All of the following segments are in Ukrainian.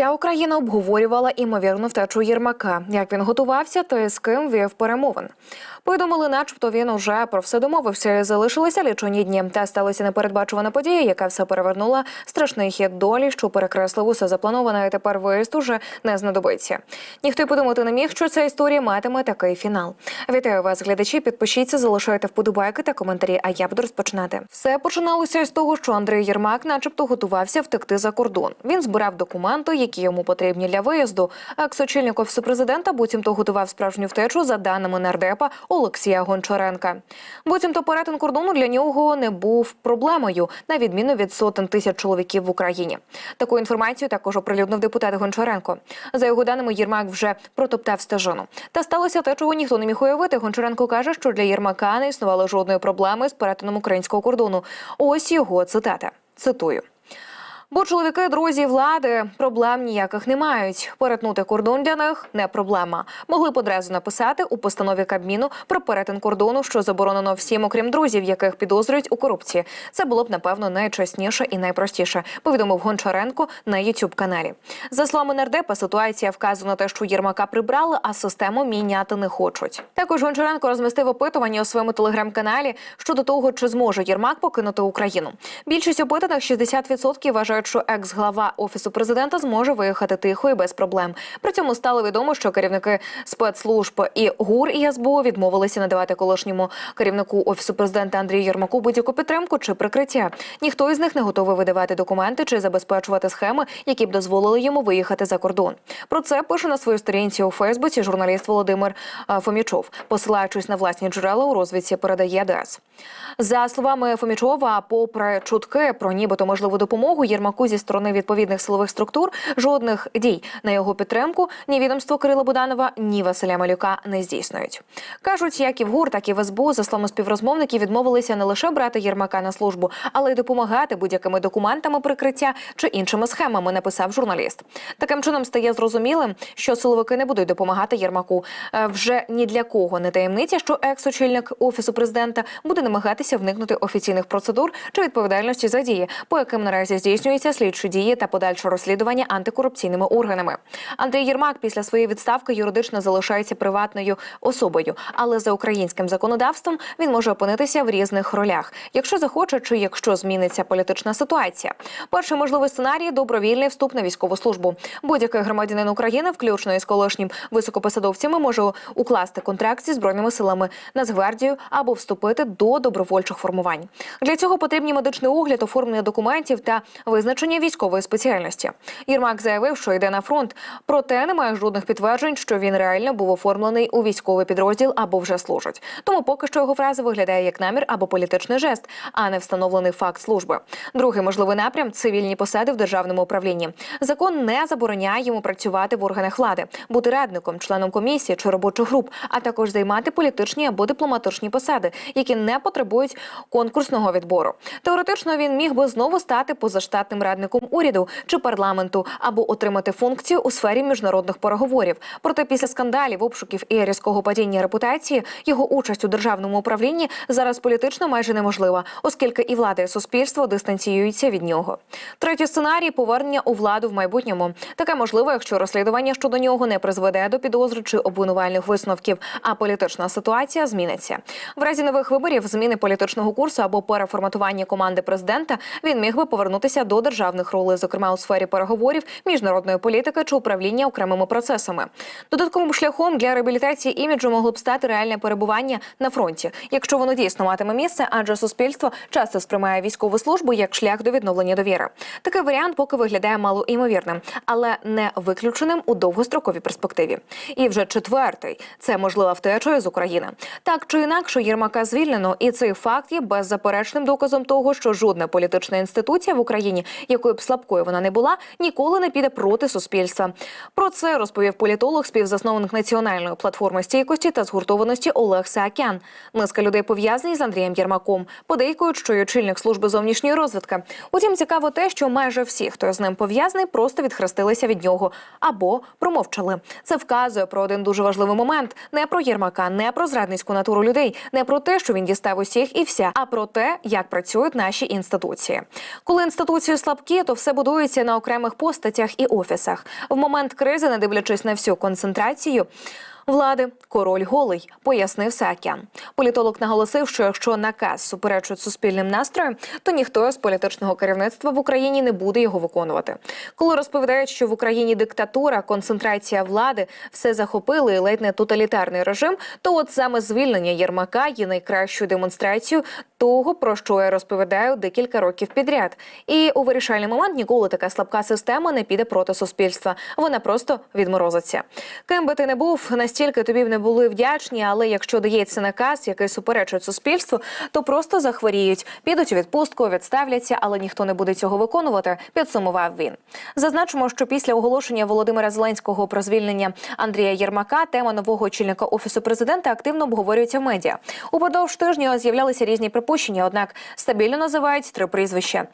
Вся Україна обговорювала імовірну втечу Єрмака, як він готувався та з ким вів перемовин. Повідомили, начебто він уже про все домовився. Залишилися лічені дні. Та сталася непередбачувана подія, яка все перевернула страшний хід долі, що перекреслив усе заплановане. і Тепер виїзд уже не знадобиться. Ніхто й подумати не міг, що ця історія матиме такий фінал. Вітаю вас, глядачі. Підпишіться, залишайте вподобайки та коментарі. А я буду розпочинати. Все починалося з того, що Андрій Єрмак, начебто, готувався втекти за кордон. Він збирав документи, які йому потрібні для виїзду. Екс-очільник офісу президента буцімто готував справжню втечу за даними нардепа Олексія Гончаренка. Буцімто перетин кордону для нього не був проблемою, на відміну від сотень тисяч чоловіків в Україні. Таку інформацію також оприлюднив депутат Гончаренко. За його даними, Єрмак вже протоптав стежину. Та сталося те, чого ніхто не міг уявити. Гончаренко каже, що для Єрмака не існувало жодної проблеми з перетином українського кордону. Ось його цитата. Цитую. Бо чоловіки, друзі влади проблем ніяких не мають. Перетнути кордон для них не проблема. Могли б одразу написати у постанові Кабміну про перетин кордону, що заборонено всім, окрім друзів, яких підозрюють у корупції. Це було б напевно найчесніше і найпростіше. Повідомив Гончаренко на youtube каналі. За словами нардепа, ситуація вказує на те, що Єрмака прибрали, а систему міняти не хочуть. Також Гончаренко розмістив опитування у своєму телеграм-каналі щодо того, чи зможе Єрмак покинути Україну. Більшість опитаних 60% вважають, що екс-глава офісу президента зможе виїхати тихо і без проблем. При цьому стало відомо, що керівники спецслужб і ГУР і СБУ відмовилися надавати колишньому керівнику офісу президента Андрію Єрмаку будь-яку підтримку чи прикриття. Ніхто із них не готовий видавати документи чи забезпечувати схеми, які б дозволили йому виїхати за кордон. Про це пише на своїй сторінці у Фейсбуці журналіст Володимир Фомічов, посилаючись на власні джерела у розвідці, передає ДС. За словами Фомічова, попри чутки про нібито можливу допомогу Єрмаку зі сторони відповідних силових структур, жодних дій на його підтримку ні відомство Кирила Буданова, ні Василя Малюка не здійснюють. Кажуть, як і в ГУР, так і в СБУ, за словами співрозмовників, відмовилися не лише брати Єрмака на службу, але й допомагати будь-якими документами прикриття чи іншими схемами. Написав журналіст. Таким чином стає зрозумілим, що силовики не будуть допомагати Єрмаку. Е, Вже ні для кого не таємниця, що екс-очільник офісу президента буде намагатися вникнути офіційних процедур чи відповідальності за дії, по яким наразі здійснюються слідчі дії та подальше розслідування антикорупційними органами. Андрій Єрмак після своєї відставки юридично залишається приватною особою, але за українським законодавством він може опинитися в різних ролях, якщо захоче, чи якщо зміниться політична ситуація. Перший можливий сценарій добровільний вступ на військову службу. Будь-який громадянин України, включно із колишнім високопосадовцями, може укласти контракт зі збройними силами Нацгвардією або вступити до добровольчих формувань. Для цього потрібні медичний огляд, оформлення документів та визначення військової спеціальності. Єрмак заявив, що йде на фронт, проте немає жодних підтверджень, що він реально був оформлений у військовий підрозділ або вже служить. Тому поки що його фраза виглядає як намір або політичний жест, а не встановлений факт служби. Другий можливий напрям цивільні посади в державному управлінні. Закон не забороняє йому працювати в органах влади, бути радником, членом комісії чи робочих груп, а також займати політичні або дипломатичні посади, які не потребують конкурсного відбору. Теоретично він міг би знову стати позаштатним радником уряду чи парламенту або отримати функцію у сфері міжнародних переговорів. Проте після скандалів, обшуків і різкого падіння репутації його участь у державному управлінні зараз політично майже неможлива, оскільки і влада, і суспільство дистанціюються від нього. Третій сценарій повернення у владу в майбутньому. Таке можливо, якщо розслідування щодо нього не призведе до підозри чи обвинувальних висновків, а політична ситуація зміниться. В разі нових виборів, зміни політичного курсу або переформатування команди президента, він міг би повернутися до державних ролей, зокрема у сфері переговорів, міжнародної політики чи управління окремими процесами. Додатковим шляхом для реабілітації іміджу могло б стати реальне перебування на фронті, якщо воно дійсно матиме місце, адже суспільство часто сприймає військову службу як шлях до відновлення довіри. Такий варіант поки виглядає малоімовірним, але не виключеним у довгостроковій перспективі. І вже четвертий це можлива втеча з України. Так чи інакше, Єрмака звільнено, і цей факт є беззаперечним доказом того, що жодна політична інституція в Україні, якою б слабкою вона не була, ніколи не піде проти суспільства. Про це розповів політолог, співзасновник національної платформи стійкості та згуртованості Олег Саакян. Низка людей пов'язані з Андрієм Єрмаком. Подейкують, що й очільник служби зовнішньої розвідки. Утім, цікаво те, що майже всі, хто з ним пов'язаний, просто відхрестилися від нього або промовчали. Це вказує про один дуже важливий момент: не про Єрмака, не про зрадницьку натуру людей, не про те, що він дістав усіх і вся, а про те, як працюють наші інституції. Коли інституції слабкі, то все будується на окремих постатях і офісах. В момент кризи, не дивлячись на всю концентрацію. Влади король голий, пояснив Саакян. Політолог наголосив, що якщо наказ суперечить суспільним настроям, то ніхто з політичного керівництва в Україні не буде його виконувати. Коли розповідають, що в Україні диктатура, концентрація влади, все захопили і ледь не тоталітарний режим, то от саме звільнення Єрмака є найкращою демонстрацією того, про що я розповідаю декілька років підряд. І у вирішальний момент ніколи така слабка система не піде проти суспільства. Вона просто відморозиться. Ким би ти не був, настільки тобі б не були вдячні, але якщо дається наказ, який суперечить суспільству, то просто захворіють, підуть у відпустку, відставляться, але ніхто не буде цього виконувати. Підсумував він. Зазначимо, що після оголошення Володимира Зеленського про звільнення Андрія Єрмака тема нового очільника офісу президента активно обговорюється в медіа. Упродовж тижня з'являлися різні припущення, однак стабільно називають три прізвища.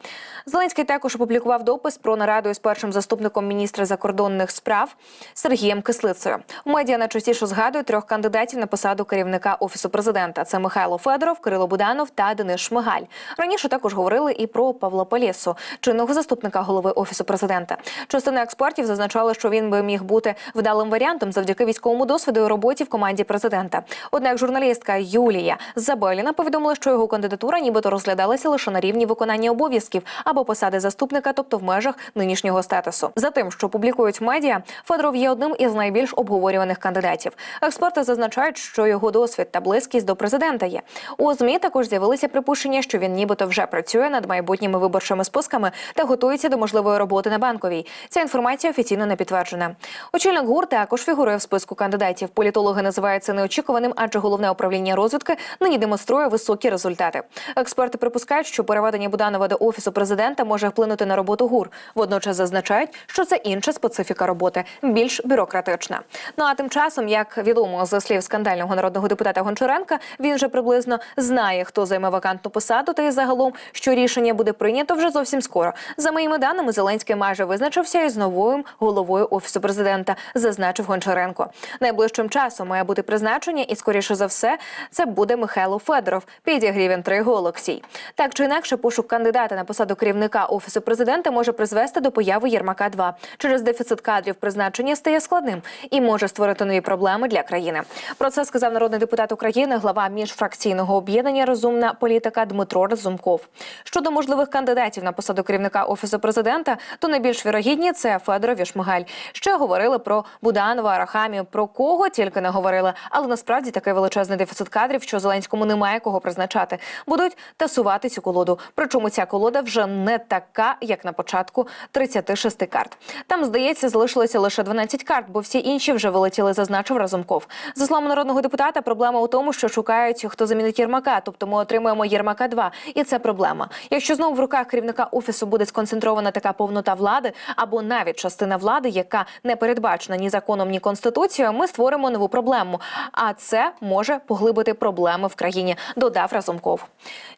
Зеленський також опублікував допис про нараду із першим заступником міністра закордонних справ Сергієм Кислицею. У медіа найчастіше згадують трьох кандидатів на посаду керівника офісу президента. Це Михайло Федоров, Кирило Буданов та Денис Шмигаль. Раніше також говорили і про Павла Полєсу, чинного заступника голови офісу президента. Частина експертів зазначала, що він би міг бути вдалим варіантом завдяки військовому досвіду і роботі в команді президента. Однак журналістка Юлія Забеліна повідомила, що його кандидатура нібито розглядалася лише на рівні виконання обов'язків або посади заступника, тобто в межах нинішнього статусу. За тим, що публікують медіа, Федоров є одним із найбільш обговорюваних кандидатів. Експерти зазначають, що його досвід та близькість до президента є. У змі також з'явилися припущення, що він нібито вже працює над майбутніми виборчими списками та готується до можливої роботи на банковій. Ця інформація офіційно не підтверджена. Очільник ГУР також фігурує в списку кандидатів. Політологи називають це неочікуваним, адже головне управління розвідки нині демонструє високі результати. Експерти припускають, що переведення Буданова до офісу президента може вплинути на роботу ГУР. Водночас зазначають, що це інша специфіка роботи, більш бюрократична. Ну а тим часом, як відомо за слів скандального народного депутата Гончаренка, він вже приблизно знає, хто займе вакантну посаду, та й загалом, що рішення буде прийнято вже зовсім скоро. За моїми даними, Зеленський майже визначився із новою головою офісу президента, зазначив Гончаренко. Найближчим часом має бути призначення, і скоріше за все, це буде Михайло Федоров. Підігрів інтригу Олексій. Так чи інакше, пошук кандидата на посаду керівника офісу президента може призвести до появи Єрмака 2 Через дефіцит кадрів призначення стає складним і може створити нові проблеми для країни. Про це сказав народний депутат України, глава міжфракційного об'єднання Розумна політика Дмитро Разумков. Щодо можливих кандидатів на посаду керівника офісу президента, то найбільш вірогідні це Федоров і Шмигаль. Ще говорили про Буданова, Арахамію, про кого тільки не говорили. Але насправді такий величезний дефіцит кадрів, що Зеленському немає кого призначати. Будуть тасувати цю колоду. Причому ця колода вже не така, як на початку 36 карт. Там, здається, залишилося лише 12 карт, бо всі інші вже вилетіли, зазначив Разумков. За словами народного депутата, проблема у тому, що шукають, хто замінить Єрмака. Тобто ми отримуємо Єрмака 2 і це проблема. Якщо знову в руках керівника офісу буде сконцентрована така повнота влади, або навіть частина влади, яка не передбачена ні законом, ні конституцією, ми створимо нову проблему. А це може поглибити проблеми в країні. Додав Разумков.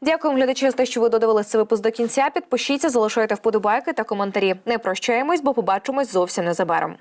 Дякую, глядачі, за те, що ви додивилися цей випуск до кінця. Підпишіться, залишайте вподобайки та коментарі. Не прощаємось, бо побачимось зовсім незабаром.